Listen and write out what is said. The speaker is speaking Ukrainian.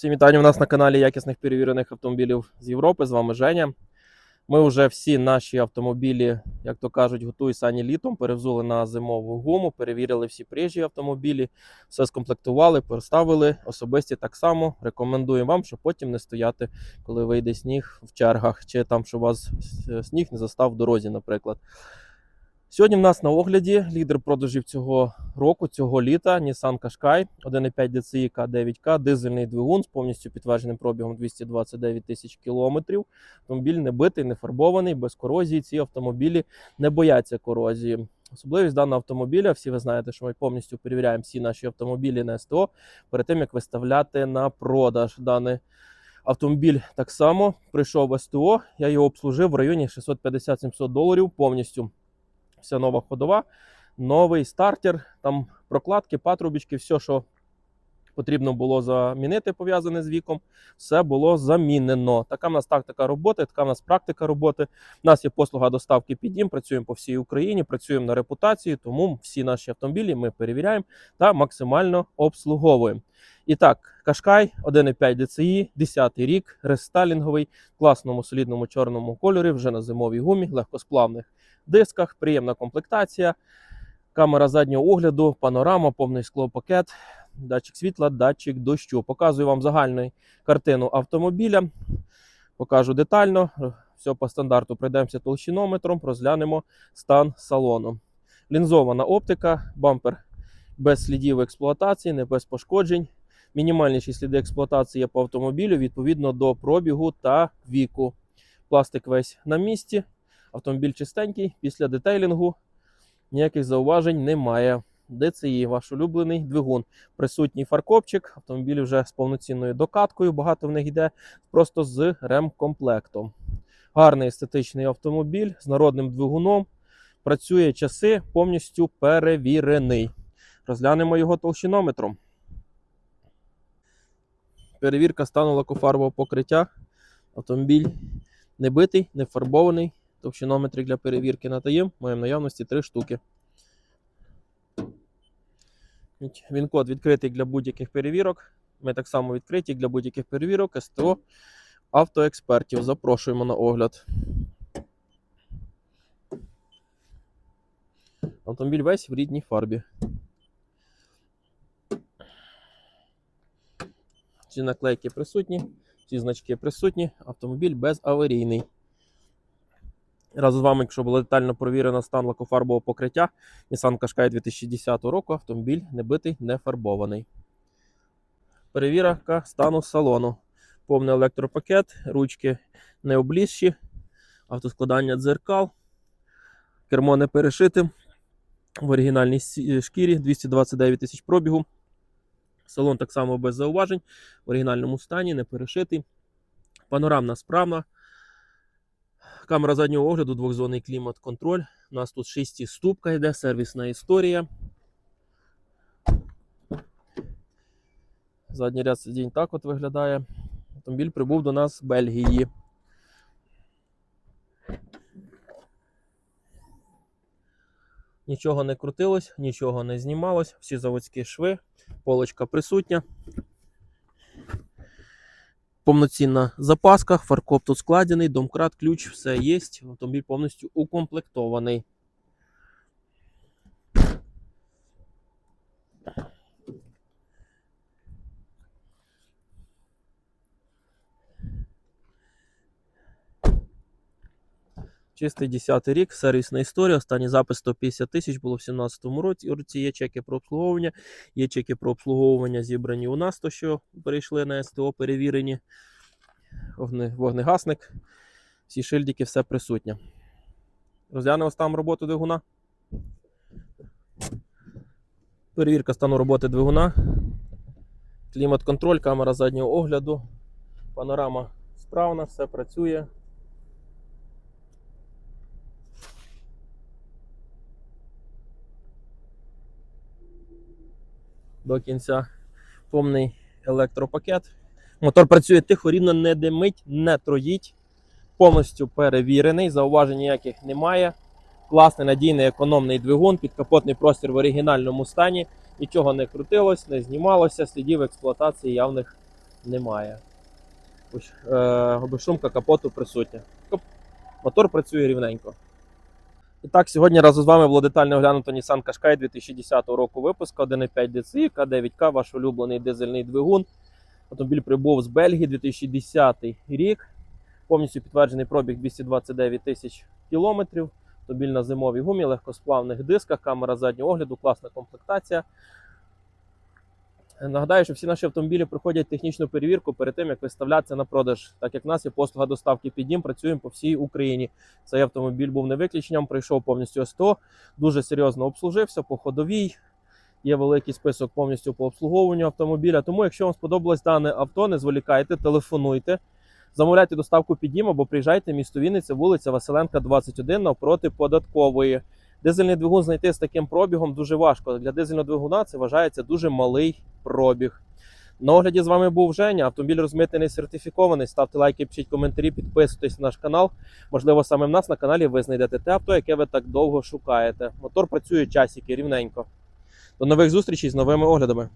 Всім вітання у нас на каналі якісних перевірених автомобілів з Європи. З вами Женя. Ми вже всі наші автомобілі, як то кажуть, готують сані літом, перевзули на зимову гуму, перевірили всі приїжджі автомобілі, все скомплектували, поставили. Особисті так само рекомендуємо вам, щоб потім не стояти, коли вийде сніг в чергах, чи там, щоб вас сніг не застав в дорозі, наприклад. Сьогодні в нас на огляді лідер продажів цього року, цього літа Nissan Qashqai 1.5 DCI K9K, дизельний двигун з повністю підтвердженим пробігом 229 тисяч кілометрів. Автомобіль не битий, не фарбований, без корозії. Ці автомобілі не бояться корозії. Особливість даного автомобіля, всі ви знаєте, що ми повністю перевіряємо всі наші автомобілі на СТО перед тим, як виставляти на продаж даний автомобіль. Так само прийшов в СТО, я його обслужив в районі 650-700 доларів повністю вся нова ходова, новий стартер, там прокладки, патрубочки, все, що потрібно було замінити, пов'язане з віком, все було замінено. Така в нас тактика роботи, така в нас практика роботи. У нас є послуга доставки під дім, працюємо по всій Україні, працюємо на репутації, тому всі наші автомобілі ми перевіряємо та максимально обслуговуємо. І так, Кашкай 1.5 DCI, 10 рік, рестайлінговий, класному солідному чорному кольорі, вже на зимовій гумі, легкосплавних дисках, приємна комплектація, камера заднього огляду, панорама, повний склопакет, датчик світла, датчик дощу. Показую вам загальну картину автомобіля. Покажу детально. Все по стандарту пройдемося толщинометром, розглянемо стан салону. Лінзована оптика, бампер без слідів експлуатації, не без пошкоджень. Мінімальніші сліди експлуатації є по автомобілю відповідно до пробігу та віку. Пластик весь на місці. Автомобіль чистенький, після детейлінгу ніяких зауважень немає. DCI, ваш улюблений двигун. Присутній фаркопчик, автомобіль вже з повноцінною докаткою. Багато в них йде просто з ремкомплектом. Гарний естетичний автомобіль з народним двигуном. Працює часи, повністю перевірений. Розглянемо його толщинометром. Перевірка стану лакофарбового покриття. Автомобіль не битий, не фарбований. Товщинометрик для перевірки надаємо. Маємо в наявності 3 штуки. Він код відкритий для будь-яких перевірок. Ми так само відкриті для будь-яких перевірок СТО автоекспертів. Запрошуємо на огляд. Автомобіль весь в рідній фарбі. Ці наклейки присутні, ці значки присутні. Автомобіль безаварійний. Разом з вами, якщо було детально провірено стан лакофарбового покриття, Nissan Qashqai 2010 року, автомобіль не битий, не фарбований. Перевірка стану салону. Повний електропакет, ручки не облізші, автоскладання дзеркал, кермо не перешите. В оригінальній шкірі 229 тисяч пробігу. Салон так само без зауважень, в оригінальному стані, не перешитий. Панорамна справна. Камера заднього огляду, двохзонний клімат-контроль. У нас тут 6 ступка йде, сервісна історія. Задній ряд сидінь так от виглядає. Автомобіль прибув до нас з Бельгії. Нічого не крутилось, нічого не знімалось, всі заводські шви, полочка присутня. Повноцінна запаска, фаркоп тут складений, домкрат, ключ, все є. Автомобіль повністю укомплектований. Чистий 10 рік, сервісна історія. Останній запис 150 тисяч було в 2017 році. році. Є чеки про обслуговування, є чеки про обслуговування зібрані у нас, то що перейшли на СТО, перевірені. Вогнегасник, всі шильдики, все присутнє. Розглянемо стан роботи двигуна. Перевірка стану роботи двигуна. Клімат-контроль, камера заднього огляду. Панорама справна, все працює. До кінця повний електропакет. Мотор працює тихо, рівно не димить, не троїть. Повністю перевірений, зауважень ніяких немає. Класний, надійний, економний двигун, підкапотний простір в оригінальному стані. Нічого не крутилось, не знімалося, слідів експлуатації явних немає. Е, Безшумка капоту присутня. Мотор працює рівненько. І так, сьогодні разом з вами було детально оглянуто Nissan Qashqai 2010 року випуску 1.5 DCI, К9К, ваш улюблений дизельний двигун. Автомобіль прибув з Бельгії 2010 рік. Повністю підтверджений пробіг 229 тисяч кілометрів. Автомобіль на зимовій гумі, легкосплавних дисках, камера заднього огляду, класна комплектація. Нагадаю, що всі наші автомобілі проходять технічну перевірку перед тим, як виставлятися на продаж. Так як в нас є послуга доставки під дім, працюємо по всій Україні. Цей автомобіль був не виключенням, пройшов повністю СТО, дуже серйозно обслужився по ходовій. Є великий список повністю по обслуговуванню автомобіля. Тому, якщо вам сподобалось дане авто, не зволікайте, телефонуйте, замовляйте доставку під дім або приїжджайте в місто Вінниця, вулиця Василенка, 21 навпроти податкової. Дизельний двигун знайти з таким пробігом дуже важко. Для дизельного двигуна це вважається дуже малий пробіг. На огляді з вами був Женя. Автомобіль розмитений сертифікований. Ставте лайки, пишіть коментарі, підписуйтесь на наш канал. Можливо, саме в нас на каналі ви знайдете те авто, яке ви так довго шукаєте. Мотор працює часики рівненько. До нових зустрічей з новими оглядами.